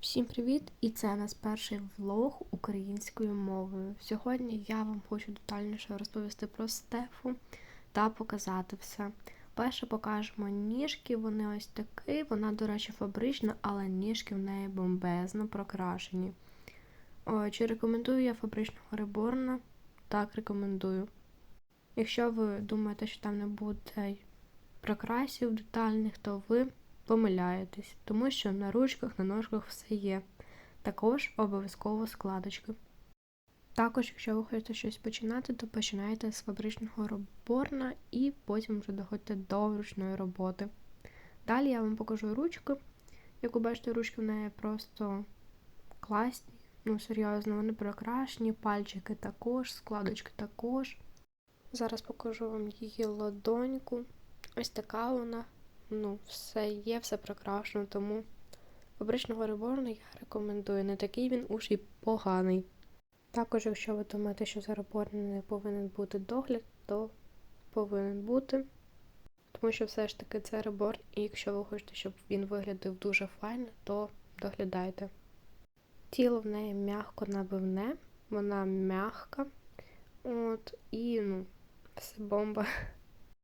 Всім привіт! І це нас перший влог українською мовою. Сьогодні я вам хочу детальніше розповісти про Стефу та показати все. Перше покажемо ніжки, вони ось такі. Вона, до речі, фабрична, але ніжки в неї бомбезно прокрашені. О, чи рекомендую я фабричного реборна? Так, рекомендую. Якщо ви думаєте, що там не буде прокрасів детальних, то ви помиляєтесь, тому що на ручках, на ножках все є. Також обов'язково складочки. Також, якщо ви хочете щось починати, то починайте з фабричного роборна і потім вже доходьте до ручної роботи. Далі я вам покажу ручки. Як ви бачите, ручки в неї просто класні, ну серйозно, вони прокрашені, пальчики також, складочки також. Зараз покажу вам її ладоньку. Ось така вона. Ну, все є, все прокрашено, тому фабричного реборна я рекомендую. Не такий він уж і поганий. Також, якщо ви думаєте, що за реборном не повинен бути догляд, то повинен бути. Тому що все ж таки це реборн, і якщо ви хочете, щоб він виглядав дуже файно, то доглядайте. Тіло в неї м'яко набивне, вона м'ягка. От, і ну, все бомба.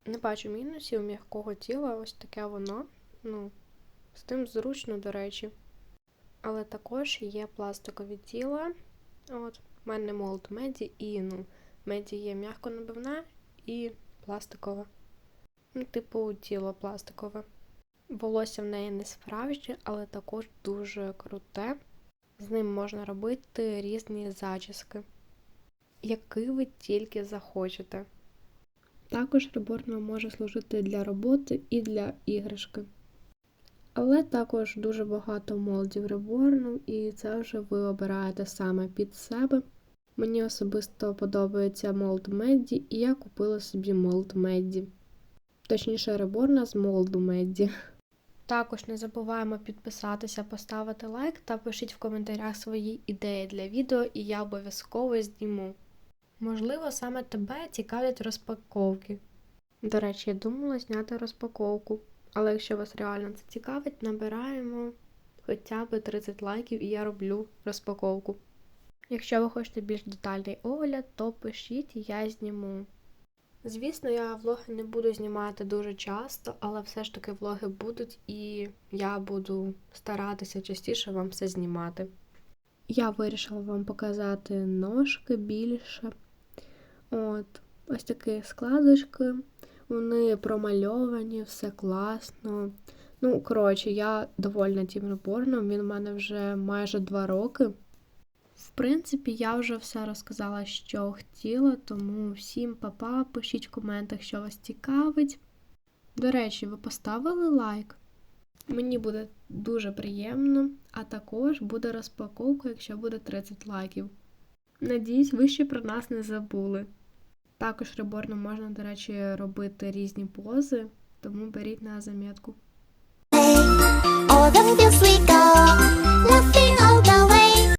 Не бачу мінусів м'якого тіла, ось таке воно. Ну, з тим зручно, до речі. Але також є пластикові тіла. От, в мене молд меді і ну, меді є м'яко набивна і пластикова. Ну, типу, тіло пластикове. Волосся в неї не справжнє, але також дуже круте. З ним можна робити різні зачіски, які ви тільки захочете. Також реборна може служити для роботи і для іграшки. Але також дуже багато молдів реборну, і це вже ви обираєте саме під себе. Мені особисто подобається молд Медді, і я купила собі молд Медді. Точніше, реборна з молду Медді. Також не забуваємо підписатися, поставити лайк та пишіть в коментарях свої ідеї для відео, і я обов'язково зніму. Можливо, саме тебе цікавлять розпаковки. До речі, я думала зняти розпаковку. Але якщо вас реально це цікавить, набираємо хоча б 30 лайків і я роблю розпаковку. Якщо ви хочете більш детальний огляд, то пишіть я зніму. Звісно, я влоги не буду знімати дуже часто, але все ж таки влоги будуть, і я буду старатися частіше вам все знімати. Я вирішила вам показати ножки більше. От, ось такі складочки. Вони промальовані, все класно. Ну, коротше, я довольна тим реборном, він у мене вже майже два роки. В принципі, я вже все розказала, що хотіла, тому всім па-па, пишіть в коментах, що вас цікавить. До речі, ви поставили лайк? Мені буде дуже приємно, а також буде розпаковка, якщо буде 30 лайків. Надіюсь, ви ще про нас не забули. Також реборном можна, до речі, робити різні пози, тому беріть на замітку.